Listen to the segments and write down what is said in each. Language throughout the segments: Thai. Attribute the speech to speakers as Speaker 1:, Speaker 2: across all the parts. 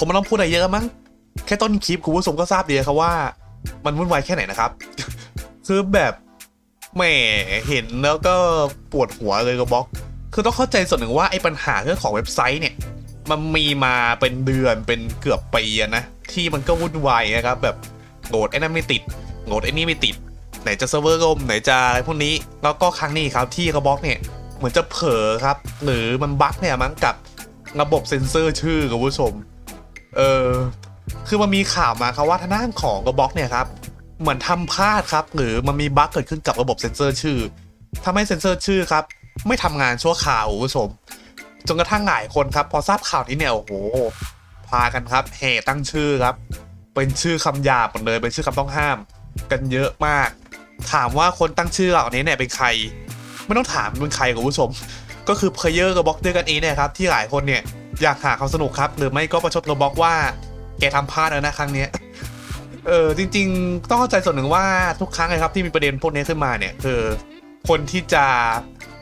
Speaker 1: ผมไม่ต้องพูดอะไรเยอะมั้ง แค่ต้นคลิปคุณผู้ชมก็ทราบดีครับว่า มันวุ่นวายแค่ไหนนะครับ คือแบบแหมเห็นแล้วก็ปวดหัวเลยกับบล็อก คือต้องเข้าใจส่วนหนึ่งว่าไอ้ปัญหาเรื่องของเว็บไซต์เนี่ย มันมีมาเป็นเดือนเป็นเกือบปีนะ ที่มันก็วุ่นวายนะครับ แบบโหลดไอ้นั่นไม่ติดโหลดไอ้นี่ไม่ติด ไหนจะเซิร์ฟเวอร์ล่มไหนจะอะไรพวกนี้ แล้วก็ครั้งนี้ครับที่กระบล็อกเนี่ยเหมือนจะเผลอครับ หรือมันบั๊กเนี่ยมั้งกับระบบเซ็นเซอร์ชื่อคุณผู้ชม เออคือมันมีข่าวมาครับว่าทางด้านของกระบอกเนี่ยครับเหมือนทำพลาดครับ หรือมันมีบั๊กเกิดขึ้นกับระบบเซ็นเซอร์ชื่อทำให้เซ็นเซอร์ชื่อครับ ไม่ทำงานชั่วคราวคุณผู้ชมจนกระทั่งหลายคนครับ พอทราบข่าวนี้เนี่ยโอ้โหพากันครับแห่ตั้งชื่อครับ เป็นชื่อคำหยาบหมดเลย เป็นชื่อคำต้องห้าม กันเยอะมาก ถามว่าคนตั้งชื่อเหล่านี้เนี่ยเป็นใคร ไม่ต้องถามเป็นใครคุณผู้ชม ก็คือเพลเยอร์กับบล็อกเดอร์กันเองเนี่ยครับที่หลายคนเนี่ย อยากหาความสนุกครับ หรือไม่ก็ประชดกับบอกว่า แกทำพลาดแล้วนะครั้งเนี้ยเออจริง ๆ ต้องเข้าใจส่วนหนึ่งว่าทุกครั้งเลยครับที่มีประเด็นพวกนี้ขึ้นมาเนี่ยคือคนที่จะ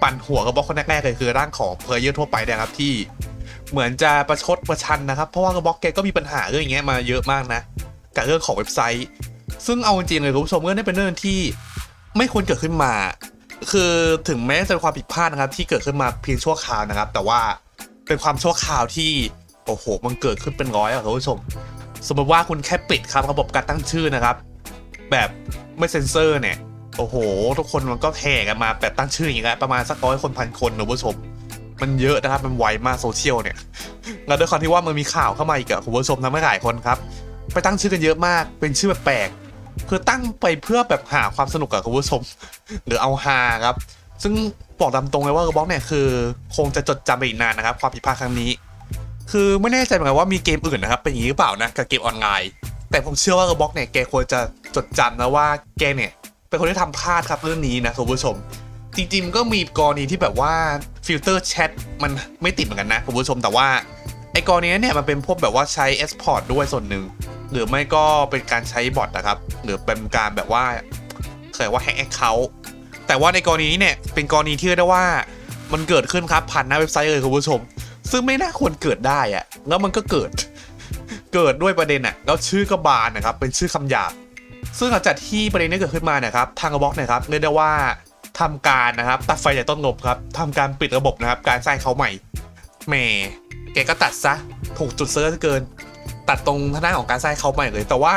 Speaker 1: ปั่นหัวกับบล็อกคนแรกๆเลยคือร่างของเพลเยอร์ทั่วไปนะครับที่เหมือนจะประชดประชันนะครับ เพราะว่ากระบล็อกแกก็มีปัญหาเรื่องอย่างเงี้ยมาเยอะมากนะกับเรื่องของเว็บไซต์ ซึ่งเอาจริงๆเลยคุณผู้ชมก็ได้เป็นเรื่องที่ไม่ควรเกิดขึ้นมา คือถึงแม้จะเป็นความผิดพลาดนะครับที่เกิดขึ้นมาเพียงชั่วคราวนะครับ แต่ว่า เป็นความชั่วคราวที่โอ้โหมันเกิดขึ้นเป็นร้อยอะคุณผู้ชม สมมติว่าคุณแค่ปิดครับระบบการตั้งชื่อนะครับ แบบไม่เซ็นเซอร์เนี่ยโอ้โห ทุกคนมันก็แห่กันมาแบบตั้งชื่ออย่างเงี้ยประมาณสักร้อยคนพันคนคุณผู้ชม มันเยอะนะครับมันไวมากโซเชียลเนี่ยแล้วด้วยความที่ว่ามันมีข่าวเข้ามาอีกอะคุณผู้ชมทำให้หลายคนครับ ไปตั้งชื่อกันเยอะมากเป็นชื่อแปลกคือตั้งไปเพื่อแบบหาความสนุกกับคุณผู้ชม หรือเอาฮาครับ ซึ่ง บอกตามตรงเลยว่ากระบอกเนี่ยคือ คงจะจดจำไปอีกนานนะครับ ความผิดพลาดครั้งนี้ คือไม่แน่ใจเหมือนกันว่ามีเกมอื่นนะครับเป็นอย่างนี้หรือเปล่านะกับเกมออนไลน์ แต่ผมเชื่อว่ากระบอกเนี่ยแกควรจะจดจำนะว่าแกเนี่ยเป็นคนที่ทำพลาดครับเรื่องนี้นะคุณผู้ชม จริงๆก็มีกรณีที่แบบว่าฟิลเตอร์แชทมันไม่ติดเหมือนกันนะคุณผู้ชมแต่ว่าไอ้กรณีนั้นเนี่ยมันเป็นพวกแบบว่าใช้ export ด้วยส่วนหนึ่งหรือไม่ก็เป็นการใช้บอทนะครับหรือเป็นการแบบว่าเคยว่าแฮกแอคเคาท์ แต่ว่าในกรณีนี้เนี่ยเป็นกรณีที่เรียกได้ว่ามันเกิดขึ้นครับผ่านหน้าเว็บไซต์เลยคุณผู้ชม ซึ่งไม่น่าควรเกิดได้อะแล้วมันก็เกิด เกิดด้วยประเด็นอะแล้วชื่อก็บานนะครับเป็นชื่อคำหยาบซึ่งหลังจากที่ประเด็นนี้เกิดขึ้นมาเนี่ยครับทางกระบอกเนี่ยครับเรียกได้ว่าทำการนะครับตัดไฟจากต้นลมครับทำการปิดระบบนะครับ การสร้างเขาใหม่แหมแกก็ตัดซะถูกจุดเซิร์ชเกิน ตัดตรงทางด้านของการสร้างเขาใหม่เลย แต่ว่า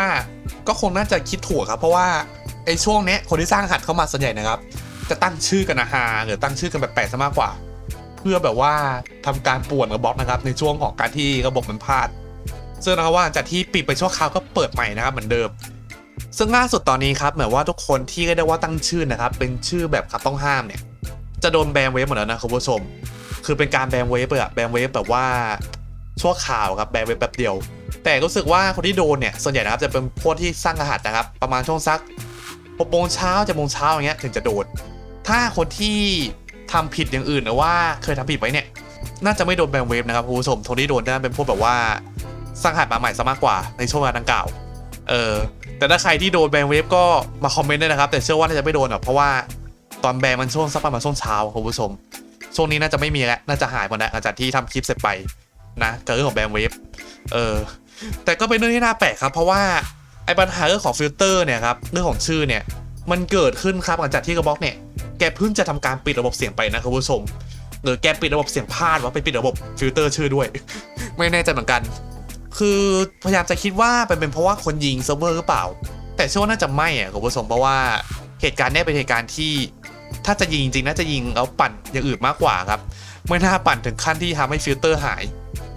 Speaker 1: ก็คงน่าจะคิดถูกครับ เพราะว่า ไอ้ช่วงเนี้ยคนที่สร้างหัดเข้ามาส่วนใหญ่นะครับ จะตั้งชื่อกันอาหาหรือตั้งชื่อกันแบบแปลกๆซะมากกว่า เพื่อแบบว่าทำการป่วนระบบนะครับ ในช่วงของการที่ระบบมันพลาดซึ่งนะครับว่าจากที่ปิดไปชั่วคราวก็เปิดใหม่นะครับเหมือนเดิม ซึ่งล่าสุดตอนนี้ครับเหมือนว่าทุกคนที่เรียกได้ว่าตั้งชื่อนะครับ เป็นชื่อแบบคำต้องห้ามเนี่ย จะโดนแบนเวฟหมดแล้วนะคุณผู้ชม คือเป็นการแบนเวฟอะแบนเวฟแบบว่าชั่วข่าวครับแบนเวฟแป๊บเดียว แต่รู้สึกว่าคนที่โดนเนี่ยส่วนใหญ่นะครับจะเป็นพวกที่สร้างรหัสนะครับ ประมาณช่วงสัก หกโมงเช้าจะโมงเช้าอย่างเงี้ยถึงจะโดน ถ้าคนที่ทำผิดอย่างอื่นหรือว่าเคยทำผิดไว้เนี่ย น่าจะไม่โดนแบนเวฟนะครับคุณผู้ชมคนที่โดนน่าเป็นพวกแบบว่าสร้างหัสมาใหม่ซะมากกว่าในช่วงเวลาดังกล่าว เออ แต่ถ้าใครที่โดนแบนเวฟก็มาคอมเมนต์ด้วยนะครับ แต่เชื่อว่าน่าจะไม่โดนหรอกเพราะว่าตอนแบนมันช่วงสักประมาณช่วงเช้าคุณผู้ชม ช่วงนี้น่าจะไม่มีแล้วน่าจะหายหมดแล้วหลังจากที่ทำคลิปเสร็จไปนะกับเรื่องของแบนเวฟเออ แต่ก็เป็นเรื่องที่น่าแปลกครับ เพราะว่า ไอ้ปัญหาเรื่องของฟิลเตอร์เนี่ยครับเรื่องของชื่อเนี่ยมันเกิดขึ้นครับหลังจากที่กระบอกเนี่ยแกเพิ่งจะทำการปิดระบบเสียงไปนะคุณผู้ชมหรือแกปิดระบบเสียงพลาดว่าไปปิดระบบฟิลเตอร์ชื่อด้วย ไม่แน่ใจเหมือนกัน คือพยายามจะคิดว่าเป็นเพราะว่าคนยิงเซิร์ฟเวอร์หรือเปล่า แต่เชื่อว่าน่าจะไม่อะคุณผู้ชมเพราะว่าเหตุการณ์นี้เป็นเหตุการณ์ที่ ถ้าจะยิงจริงน่าจะยิงแล้วปั่นอย่างอื่นมากกว่าครับไม่น่าปั่นถึงขั้นที่ทำให้ฟิลเตอร์หาย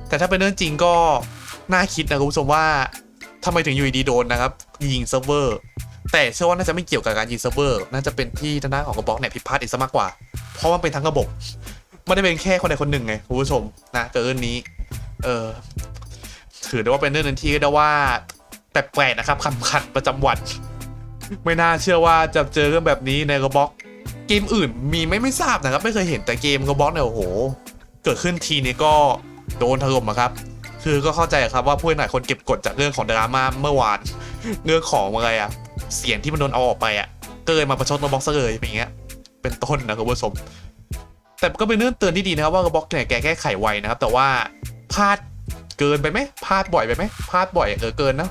Speaker 1: แต่ถ้าเป็นเรื่องจริงก็น่าคิดนะคุณผู้ชมว่า ทำไมถึงอยู่ดีโดนนะครับ ยิงเซิร์ฟเวอร์ แต่เชื่อว่าน่าจะไม่เกี่ยวกับการยิงเซิร์ฟเวอร์ น่าจะเป็นที่ทางด้านของกระบอกเนี่ยผิดพลาดอีกซะมากกว่า เพราะมันเป็นทั้งระบบ ไม่ได้เป็นแค่คนใดคนหนึ่งไงคุณผู้ชมนะเกิดเรื่องนี้ เออ ถือได้ว่าเป็นเรื่องหนึงที่ได้ว่าแปลกๆนะครับคำขัดประจำวัน ไม่น่าเชื่อว่าจะเจอเรื่องแบบนี้ในกระบอกเกมอื่นมีไม่ไม่ทราบนะครับ ไม่เคยเห็นแต่เกมกระบอกเนี่ยโอ้โห เกิดขึ้นทีนี้ก็โดนถล่มอะครับ คือก็เข้าใจครับว่าผู้หลายคนเก็บกดจากเรื่องของดราม่าเมื่อวานเรื่องของอะไรอะเสียงที่มันโดนเอาออกไปอะก็เลยมาประชดมาบ็อกซะเลยอย่างเงี้ย เป็นต้นนะคุณผู้ชมแต่ก็เป็นเรื่องเตือนที่ดีนะครับว่ากระบอกเนี่ยแกแก้ไขไวนะครับ แต่ว่าพลาดเกินไปไหมพลาดบ่อยไปไหมพลาดบ่อยเออเกินนะ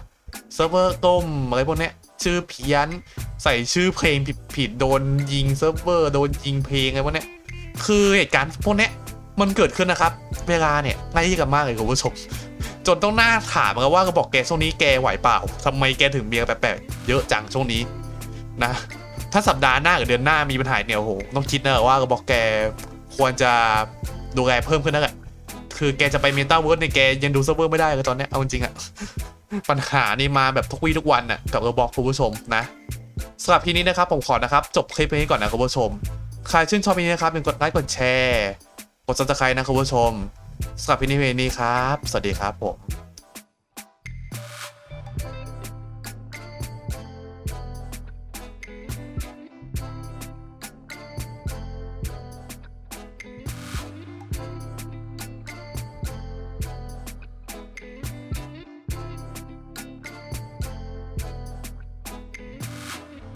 Speaker 1: เซิร์ฟเวอร์ต้มอะไรพวกเนี้ยชื่อเพี้ยนใส่ชื่อเพลงผิดผิดๆโดนยิงเซิร์ฟเวอร์โดนยิงเพลงอะไรพวกเนี้ยคือเหตุการณ์พวกเนี้ยมันเกิดขึ้นนะครับ เวลาเนี่ยใกล้กันมากเลยคุณผู้ชม จนต้องหน้าถามกันว่าก็บอกแกช่วงนี้แกไหวเปล่าทำไมแกถึงเมียแปลกๆเยอะจังช่วงนี้นะ ถ้าสัปดาห์หน้าหรือเดือนหน้ามีปัญหาเนี่ยโอ้โหต้องคิดนะว่าก็บอกแกควรจะดูแลเพิ่มขึ้นนั่นแหละคือแกจะไปเมตาเวิร์ดเนี่ยแกยังดูเซิร์ฟเวอร์ไม่ได้เลยตอนนี้เอาจริงอะปัญหานี่มาแบบทุกวี่ทุกวันน่ะกับระบอกคุณผู้ชมนะสำหรับทีนี้นะครับผมขอนะครับ จบคลิปไปนี้ก่อนนะคุณผู้ชม ใครชื่นชอบพีนี้นะครับเป็นกดไลค์กดแชร์กดซับสไครต์นะคุณผู้ชม สำหรับพีนี้เพลงนี้ครับ สวัสดีครับผม